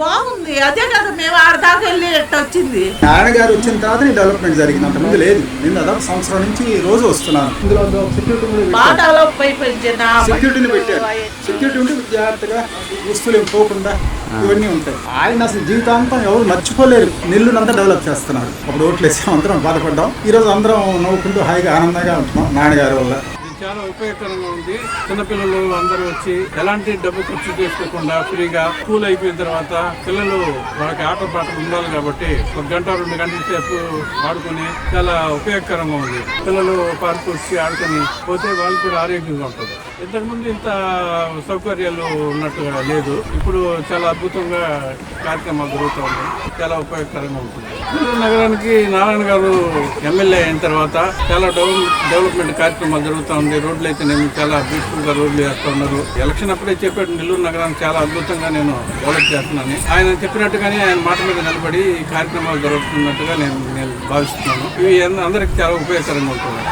మేము ఆడదాకా వెళ్ళి ఎట్ట వచ్చింది? నారాయణ గారు వచ్చిన తర్వాత డెవలప్మెంట్ జరిగింది. అంతకుముందు లేదు. నేను దాదాపు సంవత్సరం నుంచి రోజు వస్తున్నాను. ఇందులో సెక్యూరిటీ కూడా బాగా. డెవలప్ అయిపోయింది. సెక్యూరిటీని పెట్టారు. సెక్యూరిటీ ఉంటే జాగ్రత్తగా వస్తువులు పోకుండా ఇవన్నీ ఉంటాయి. ఆయన అసలు జీవితాంతం ఎవరు మర్చిపోలేరు. నెల్లూరు డెవలప్ చేస్తున్నారు అప్పుడు ఓట్లు వేసి అందరం బాధపడ్డాం. ఈ రోజు అందరం నవ్వుకుంటూ హాయిగా ఆనందంగా ఉంటున్నాం నాన్నగారి వల్ల. చాలా ఉపయోగకరంగా ఉంది. చిన్నపిల్లలు అందరూ వచ్చి ఎలాంటి డబ్బు ఖర్చు చేసుకోకుండా ఫ్రీగా స్కూల్ అయిపోయిన తర్వాత పిల్లలు వాళ్ళకి ఆట పాటలు ఉండాలి కాబట్టి ఒక గంట రెండు గంటల సేపు ఆడుకుని చాలా ఉపయోగకరంగా ఉంది. పిల్లలు పార్కు వచ్చి ఆడుకొని పోతే వాళ్ళు కూడా ఆరోగ్యంగా ఉంటుంది. ఇంతకుముందు ఇంత సౌకర్యాలు ఉన్నట్టుగా లేదు. ఇప్పుడు చాలా అద్భుతంగా కార్యక్రమాలు జరుగుతూ ఉన్నాయి. చాలా ఉపయోగకరంగా ఉంటుంది. నగరానికి నారాయణ గారు ఎమ్మెల్యే అయిన తర్వాత చాలా డెవలప్మెంట్ కార్యక్రమాలు జరుగుతూ ఉంది రోడ్లు అయితే నేను చాలా బ్యూటిఫుల్గా రోడ్లు వేస్తూ ఉన్నారు. ఎలక్షన్ అప్పుడే చెప్పాడు నెల్లూరు నగరానికి చాలా అద్భుతంగా నేను డెవలప్ చేస్తున్నాను ఆయన చెప్పినట్టుగానే ఆయన మాట మీద నిలబడి ఈ కార్యక్రమాలు జరుగుతున్నట్టుగా నేను నేను భావిస్తున్నాను. ఇవి అందరికీ చాలా ఉపయోగకరంగా ఉంటుంది.